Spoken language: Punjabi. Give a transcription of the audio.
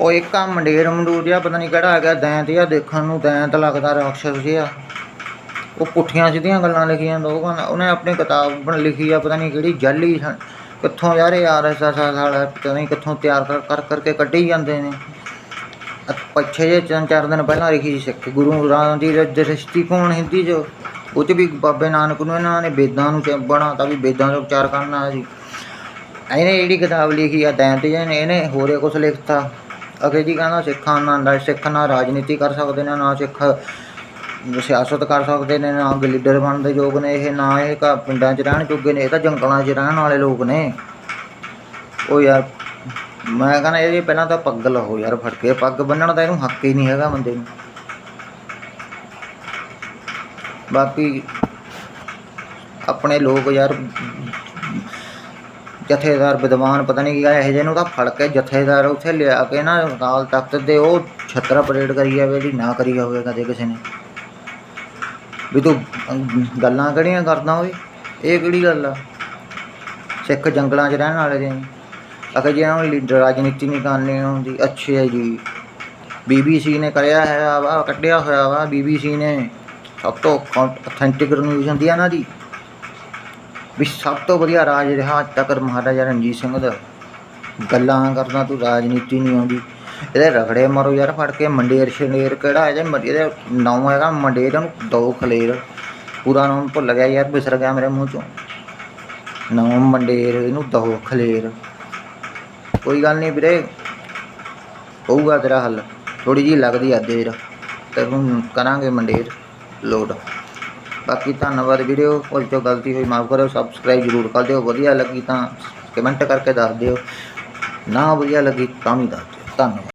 ਉਹ ਇੱਕ ਆ ਮੰਡੇਰ ਮੰਡੂਰ ਜਿਹਾ, ਪਤਾ ਨਹੀਂ ਕਿਹੜਾ ਹੈਗਾ ਦੈਂਤ ਜਿਹਾ, ਦੇਖਣ ਨੂੰ ਦੈਂਤ ਲੱਗਦਾ ਰਾਖਸ਼ ਜਿਹਾ। ਉਹ ਪੁੱਠੀਆਂ ਸਿੱਧੀਆਂ ਗੱਲਾਂ ਲਿਖੀਆਂ ਲੋਕਾਂ ਉਹਨੇ ਆਪਣੀ ਕਿਤਾਬ ਬਣ, ਲਿਖੀ ਆ, ਪਤਾ ਨਹੀਂ ਕਿਹੜੀ ਜਾਲੀ ਸਨ- ਕਿੱਥੋਂ ਯਾਰ ਇਹ ਆਰਐਸਐਸ ਵਾਲਾ, ਪਤਾ ਨਹੀਂ ਕਿੱਥੋਂ ਤਿਆਰ ਕਰ ਕਰ, ਕਰਕੇ ਕੱਢੀ ਜਾਂਦੇ ਨੇ। ਅ- ਪਿੱਛੇ ਜੇ ਤਿੰਨ ਚਾਰ ਦਿਨ ਪਹਿਲਾਂ ਲਿਖੀ ਸੀ ਸਿੱਖ, ਗੁਰੂ ਰਾਮਦਾਸ ਦੀ ਦ੍ਰਿਸ਼ਟੀਕੋਣ ਹਿੰਦੀ ਚ। ਉਹ 'ਚ ਵੀ ਬਾਬੇ ਨਾਨਕ ਨੂੰ ਇਹਨਾਂ ਨੇ ਵੇਦਾਂ ਨੂੰ ਚ- ਬਣਾਤਾ ਵੀ ਵੇਦਾਂ ਦਾ ਉਚਾਰ ਕਰਨਾ ਸੀ। ਇਹਨੇ ਜਿਹੜੀ ਕਿਤਾਬ ਲਿਖੀ ਆ, ਦੈਂਤ ਜੀ ਨੇ, ਇਹਨੇ ਹੋਰੇ ਕੁਝ ਲਿਖਤਾ। ਅਗੇ ਜੀ ਕਹਿੰਦਾ ਸਿੱਖਾਂ ਨਾਲ ਸਿੱਖ ਨਾ ਰਾਜਨੀਤੀ ਕਰ ਸਕਦੇ ਨੇ, ਨਾ ਸਿੱਖ ਸਿਆਸਤ ਕਰ ਸਕਦੇ ਨੇ, ਨਾ ਲੀਡਰ ਬਣਨ ਦੇ ਯੋਗ ਨੇ, ਇਹ ਨਾ ਇਹ ਪਿੰਡਾਂ 'ਚ ਰਹਿਣ ਜੋਗੇ ਨੇ, ਇਹ ਤਾਂ ਜੰਗਲਾਂ 'ਚ ਰਹਿਣ ਵਾਲੇ ਲੋਕ ਨੇ। ਉਹ ਯਾਰ ਮੈਂ ਕਹਿੰਦਾ ਇਹ ਪਹਿਲਾਂ ਤਾਂ ਪੱਗ ਲਾਓ ਯਾਰ ਫੜ ਕੇ, ਪੱਗ ਬੰਨਣ ਦਾ ਇਹਨੂੰ ਹੱਕ ਹੀ ਨਹੀਂ ਹੈਗਾ ਬੰਦੇ ਨੂੰ। ਬਾਕੀ ਆਪਣੇ ਲੋਕ ਯਾਰ ਜਥੇਦਾਰ ਵਿਦਵਾਨ ਪਤਾ ਨਹੀਂ ਕੀ ਇਹੋ ਜਿਹੇ ਨੂੰ ਤਾਂ ਫੜ ਕੇ ਜਥੇਦਾਰ ਉੱਥੇ ਲਿਆ ਕੇ ਨਾ ਅਕਾਲ ਤਖਤ ਦੇ ਉਹ ਛਤਰਾ ਪਰੇਡ ਕਰੀ ਜਾਵੇ ਜਿਹੜੀ ਨਾ ਕਰੀ ਹੋਵੇ ਕਦੇ ਕਿਸੇ ਨੇ। ਵੀ ਤੂੰ ਗੱਲਾਂ ਕਿਹੜੀਆਂ ਕਰਦਾ ਓਏ? ਇਹ ਕਿਹੜੀ ਗੱਲ ਆ? ਸਿੱਖ ਜੰਗਲਾਂ 'ਚ ਰਹਿਣ ਵਾਲੇ ਨੇ। ਅਗਰ ਜਿਹਨਾਂ ਨੂੰ ਲੀਡਰ ਰਾਜਨੀਤੀ ਨਹੀਂ ਕਰਨੀ ਆਉਂਦੀ ਅੱਛੇ ਜੀ। ਬੀਬੀਸੀ ਨੇ ਕਰਿਆ ਹੈ ਵਾ, ਕੱਢਿਆ ਹੋਇਆ ਵਾ ਬੀਬੀਸੀ ਨੇ। ਸਭ ਤੋਂ ਅਥੈਂਟਿਕ ਨਿਊਜ਼ ਹੁੰਦੀ ਆ ਨਾ ਦੀ ਵੀ ਸਭ ਤੋਂ ਵਧੀਆ ਰਾਜ ਰਿਹਾ ਅੱਜ ਤੱਕ ਮਹਾਰਾਜਾ ਰਣਜੀਤ ਸਿੰਘ ਦਾ। ਗੱਲਾਂ ਕਰਦਾ ਤੂੰ ਰਾਜਨੀਤੀ ਨਹੀਂ ਆਉਂਦੀ। ਇਹਦੇ ਰਗੜੇ ਮਾਰੋ ਯਾਰ, ਫੜ ਕੇ ਮੰਡੇਰ ਸ਼ਨੇਰ ਕਿਹੜਾ ਹੈ ਮ- ਇਹਦੇ ਨਾਮ ਹੈਗਾ ਮੰਡੇਰ ਨੂੰ ਦੋ ਖਲੇਰ। ਪੂਰਾ ਨਾਮ ਭੁੱਲ ਗਿਆ ਯਾਰ ਵਿਸਰ ਗਿਆ ਮੇਰੇ ਮੂੰਹ ਚੋਂ। ਨਾਮ ਮੰਡੇਰ, ਇਹਨੂੰ ਦੋ ਖਲੇਰ। ਕੋਈ ਗੱਲ ਨਹੀਂ ਵੀਰੇ, ਹੋਊਗਾ ਤੇਰਾ ਹੱਲ। ਥੋੜੀ ਜੀ ਲੱਗਦੀ ਆ ਦੇਰ। ਤੇ ਹੁਣ ਕਰਾਂਗੇ ਮੰਡੇਰ ਲੋਡ ਬਾਕੀ ਧੰਨਵਾਦ ਵੀਡੀਓ ਭੁੱਲ ਤੋਂ ਗਲਤੀ ਹੋਈ ਮਾਫ ਕਰਿਓ ਸਬਸਕ੍ਰਾਈਬ ਜ਼ਰੂਰ ਕਰ ਦਿਓ, ਵਧੀਆ ਲੱਗੀ ਤਾਂ ਕਮੈਂਟ ਕਰਕੇ ਦੱਸ ਦਿਓ। ਨਾ ਵਧੀਆ ਲੱਗੀ ਤਾਂ ਵੀ ਦੱਸ ਦਿਓ। ਧੰਨਵਾਦ।